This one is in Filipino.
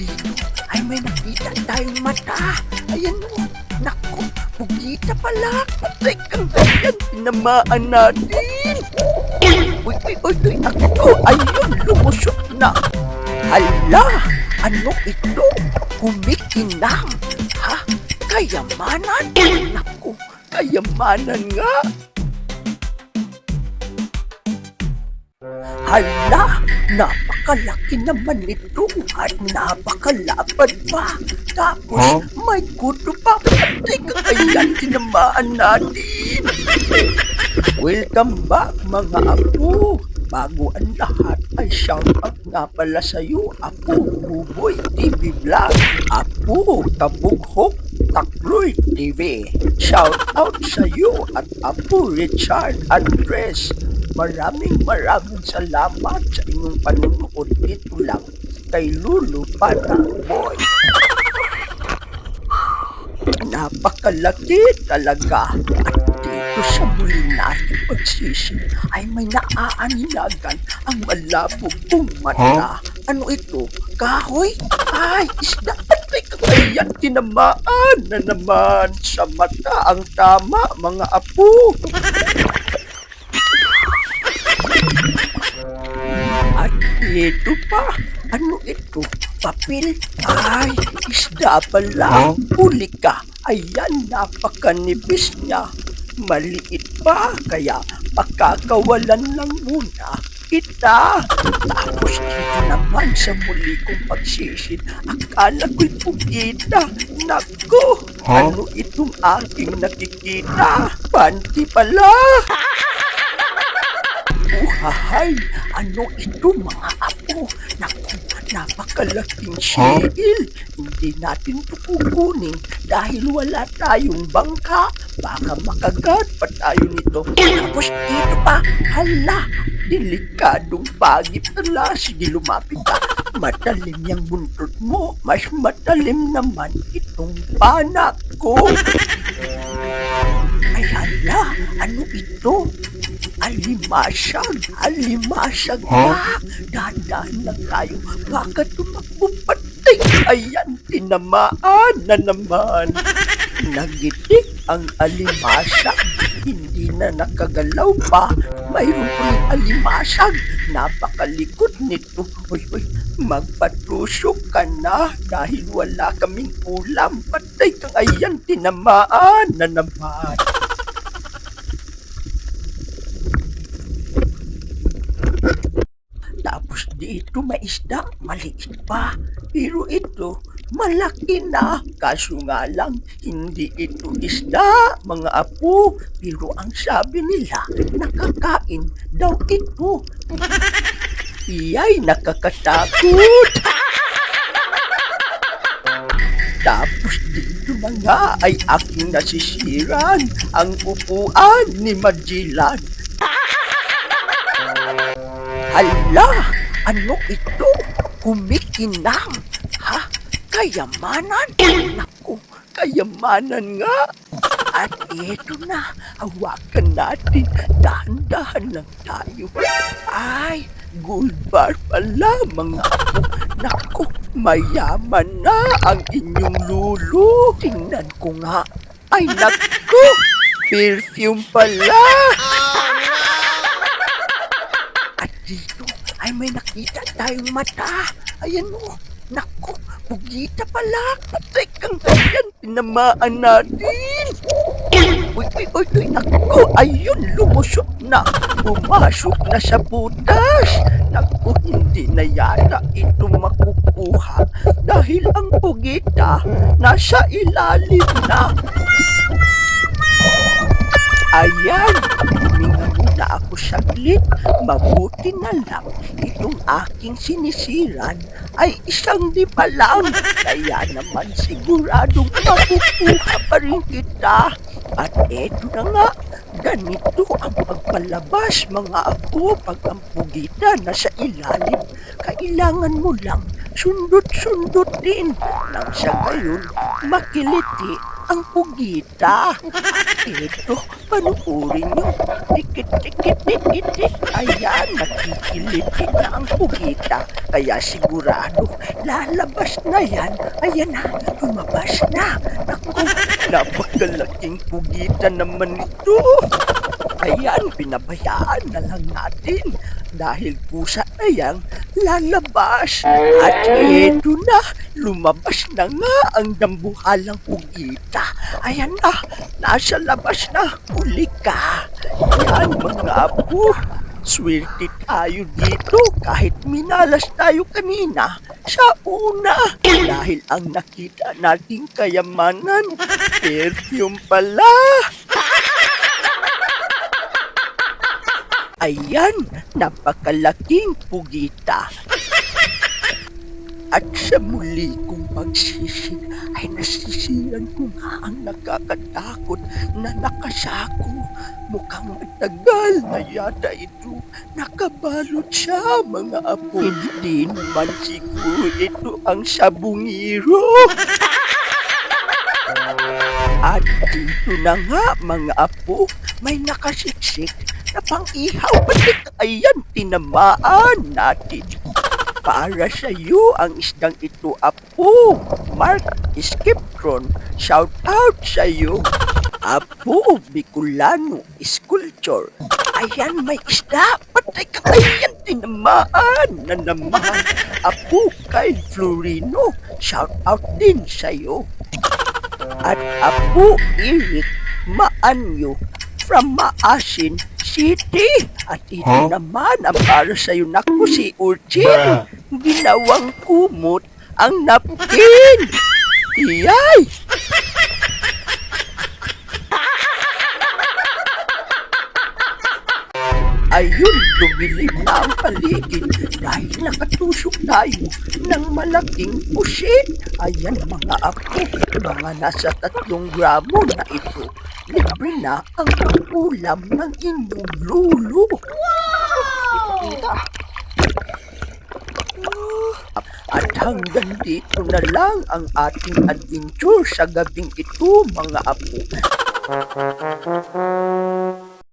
dito ay may nakita tayong mata. Ayan o. Naku, pugita pala. Patay kang ganyan. Tinamaan natin. Uy, uy, uy, uy, ako. Ayun, lumusot na. Hala, ano ito? Kumikinang. Ha? Kayamanan? Naku, kayamanan nga. Hala, napakalaki naman ito at napakalapad pa. Tapos may kuto pa. Patay ka kaya tinamaan natin. Welcome back mga apo. Bago ang lahat ay shout out nga pala sa iyo, Apo Buboy TV Vlog, Apo Tabughok Takloy TV. Shout out sa iyo at Apo Richard Andres. Maraming maraming salamat sa inyong panunood dito lang kay Lulu Pana Boy. Napakalaki talaga at dito sa muli natin pagsisi ay may naaaninagan ang malabog kong mata. Ano ito? Kahoy? Ay, isda patay ka kaya tinamaan na naman sa mata ang tama mga apo. Ito pa, ano ito? Papel? Ay, isda pala. Huli ka. Ayan, napakanipis niya. Maliit pa, kaya pakakawalan lang muna kita. Tapos dito naman sa muli kong pagsisid, akala ko'y pugita. Nako, ano itong aking nakikita? Panty pala. Uhahay, ano ito mga apo? Naku, napakalaking sigil. Hindi natin ito kukunin dahil wala tayong bangka. Baka makagat pa tayo nito. Tapos dito pa, hala, delikadong pagit pala. Sige, lumapit ka. Matalim yung buntot mo. Mas matalim naman itong panak ko. Ay hala, ano ito? Alimasag, alimasag na. Dahan-dahan lang tayo. Baka tumakbo patay. Ayan, tinamaan na naman. Nagitik ang alimasag. Hindi na nakagalaw pa. Mayroon ulit alimasag. Napakalikot nito. Uy, uy, magpatusok ka na dahil wala kaming ulam. Patay kang ayan, tinamaan na naman. Tapos dito may isda, maliit pa. Pero ito, malaki na. Kaso nga lang, hindi ito isda, mga apo. Pero ang sabi nila, nakakain daw ito. Iyay, nakakatakot. Tapos dito na nga ay aking nasisiran ang upuan ni Magellan. Hala! Ano ito? Kumikinang! Ha? Kayamanan? Naku, kayamanan nga! At ito na, hawakan natin. Dahan-dahan lang tayo. Ay, gold bar pala mga apo. Naku, mayaman na ang inyong lulu. Tingnan ko nga. Ay, naku! Perfume pala! At dito ay may nakita tayong mata. Ayan o. Naku, bugita pala. Patay kang ganyan. Tinamaan natin. Uy, uy, uy, uy, naku, ayun, lumusot na. Pumasok na sa butas. Naku, hindi na yata ito makukuha dahil ang bugita nasa ilalim na. Ayan, muna ako saglit. Mabuti na lang itong aking sinisiran ay isang di pa lang. Kaya naman siguradong makukuha pa rin kita. At eto na nga, ganito ang pagpalabas mga apo pag ang pugita nasa ilalim. Kailangan mo lang sundot-sundot din nang sa gayon makiliti ang pugita. Ito, panuorin nyo. Tikit, tikit, tikit, tikit. Ayan, nakikiliti na ang pugita. Kaya sigurado, lalabas na yan. Ayan na, lumabas na. Naku, napakalaking pugita naman ito. Ayan, pinabayaan na lang natin. Dahil pusa na yang lalabas. At eto na, lumabas na nga ang dambuhalang pugita. Ayan na, nasa labas na, huli ka. Yan mga apo, swerte tayo dito kahit minalas tayo kanina sa una. Dahil ang nakita nating kayamanan, perfume pala. Ayan, napakalaking pugita. At sa muli kong pagsisig ay nasisiyan ko nga ang nakakatakot na nakasako. Mukhang matagal na yata ito. Nakabalot siya mga apo. Hindi naman siguro ito ang sabungiro. At dito na nga mga apo, may nakasiksik na pang-ihaw pati ayan tinamaan natin. Para sa iyo ang isdang ito, Apo. Mark Skiptron, shout out sa iyo. Apo, Bicolano, Sculpture. Ayan, may isda. Patay ka ayan, tinamaan na naman. Apo, kay Florino, shout out din sa iyo. At Apo Eric Maanyo from Maasin City. At ito Huh? naman ang para sa iyo naku si Urchin. Ginawang kumot ang napkin. Iyay! Ayun, dumilim na ang paligid dahil nakatusok tayo ng malaking pusit. Ayan mga apo, mga nasa tatlong gramo na ito. Libre na ang pangulam ng inyong lulo. At hanggang dito na lang ang ating adventure sa gabing ito mga apo.